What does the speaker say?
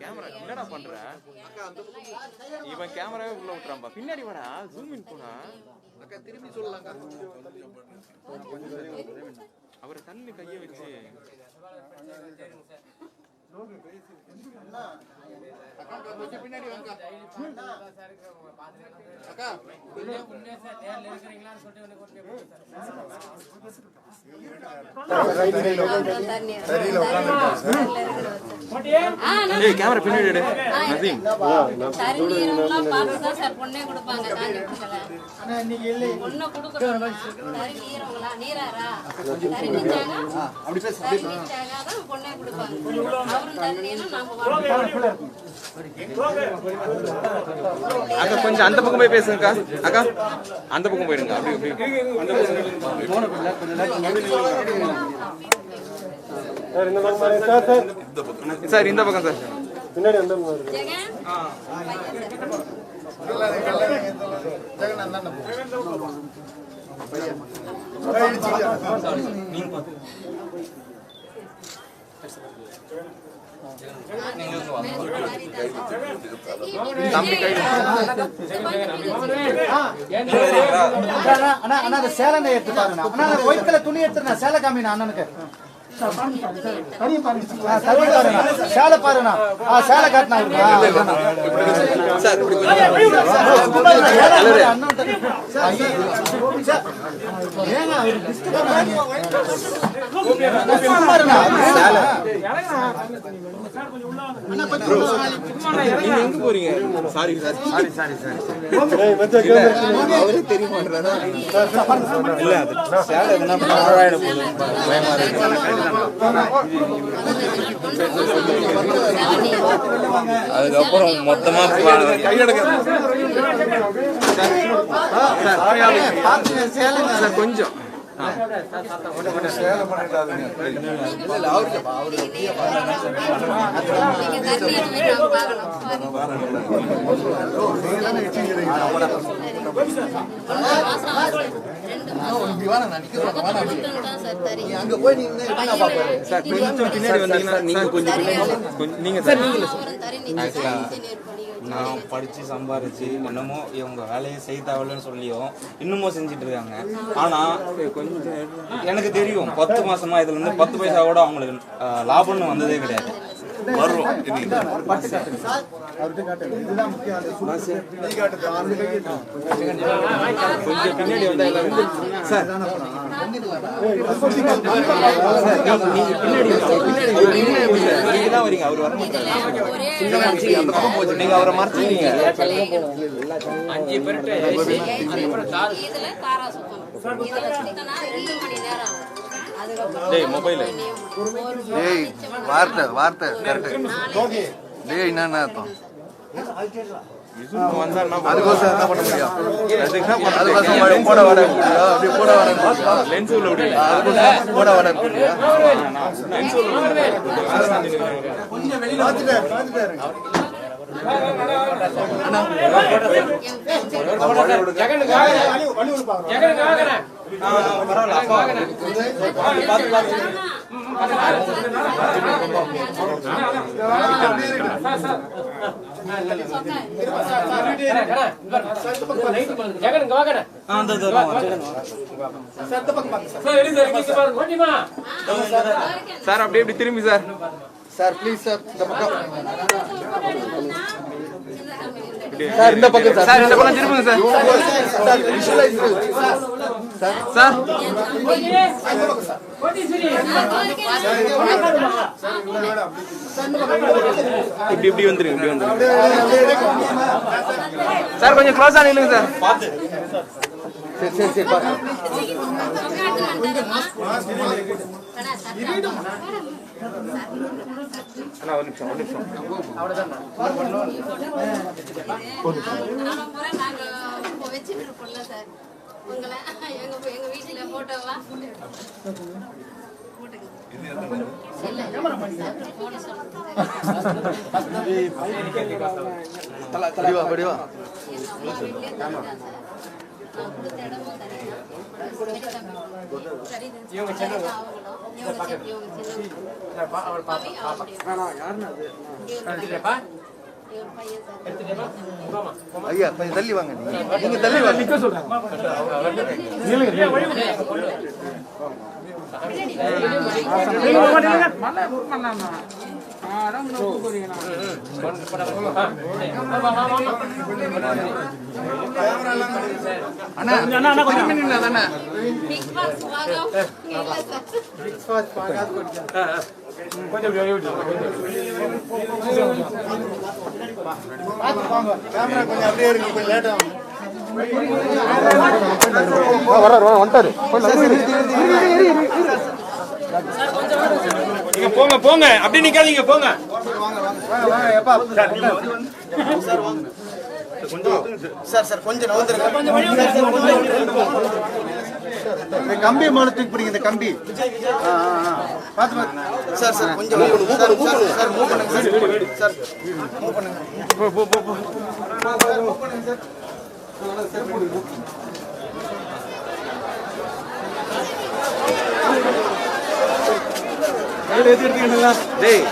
Camera என்னடா பண்ற? இவன் கேமராவே உள்ள விட்டுறான்பா பின்னாடி வாடா ஜூம் இன் போனா அக்கா திரும்பி சொல்லலாம்க்கா. அவரை தள்ளி கையை வச்சு. கேமரா பின்னாடி தான் சார் பொண்ணே கொடுப்பாங்க அக்கா கொஞ்சம் அந்த பக்கம் போய் பேசுங்கக்கா. அக்கா அந்த பக்கம் போயிடுங்க அப்படி அப்படி. சார் இந்த பக்கம் சார். பின்னாடி வந்து அண்ணா அண்ணா அண்ணா சேலை எடுத்து பாருங்க அண்ணா ஒயிட் கலர் துணி எடுத்துருண்ணா சேலை காமிண்ணா அண்ணனுக்கு சேலை பாருண்ணா ஆ சேலை காட்டினா ஏங்க எங்க போறீங்க சாரி சாரி சாரி அவரே தெரியுமா இல்ல அது சேலை பயமா அதுக்கப்புறம் மொத்தமா கையெடுக்க கொஞ்சம் அங்க போய் நீங்க கொஞ்சம் நீங்க நான் படித்து சம்பாரிச்சு என்னமோ இவங்க வேலையை செய்ய தேவையில்லைன்னு சொல்லியும் இன்னமும் செஞ்சுட்டு இருக்காங்க ஆனால் கொஞ்சம் எனக்கு தெரியும் பத்து மாசமா இதுல இருந்து பத்து பைசா கூட அவங்களுக்கு லாபம்னு வந்ததே கிடையாது. வரும். கொஞ்சம் பின்னாடி வந்தா எல்லாரும் சார் நீங்க தான் வரீங்க அவர் வர மாட்டாரு ஒரே அந்த பக்கம் போச்சு. நீங்க அவரை மறைச்சிட்டீங்க. மொபைல். டேய் வார்த்தை வார்த்தை கரெக்ட். டேய் என்னன்னு அர்த்தம்? அதுக்கோசம் என்ன பண்ண முடியும் அதுக்கோசம் போட வர அப்படி போட வர லென்ஸ் உள்ள அதுக்கோசம் போட வர சார் அப்படியே திரும்பி சார் சார் ப்ளீஸ் சார் இந்த பக்கம் இப்படி. சார் இந்த பக்கம் சார். சார் இந்த பக்கம் திரும்புங்க சார். சார் விஷுவலைஸ் சார் இப்படி இப்படி வந்துருங்க இப்படி வந்துருங்க. சார் கொஞ்சம் க்ளோஸா நில்லுங்க சார். சரி சரி சரி பாருங்க. அண்ணா ஒரு நிமிஷம் ஒரு நிமிஷம். நாங்க வச்சுட்டு இருப்போம்ல சார் உங்களை எங்க எங்க வீட்டுல போட்டோவா படிவா படிவா இவங்க சென்னை ஐயா கொஞ்சம் தள்ளி வாங்க நீங்க தள்ளி வாங்க பாஸ் பாகம் கேமரா கொஞ்சம் அப்படியே இருக்கு கொஞ்சம் லேட் ஆகும் வர்றாரு வந்துட்டாரு நீங்க போங்க போங்க. அப்படி நிக்காதீங்க போங்க. சார் சார் கொஞ்சம் சார், சார், கொஞ்சம் இந்த கம்பி மேல தூக்கி பிடிங்க இந்த கம்பி. ஆ, ஆ. பார்த்து பார்த்து சார் சார் கொஞ்சம் move பண்ணுங்க. சார் சார் சார் மூவ் பண்ணுங்க. சார் சார் மூவ் பண்ணுங்க டேய்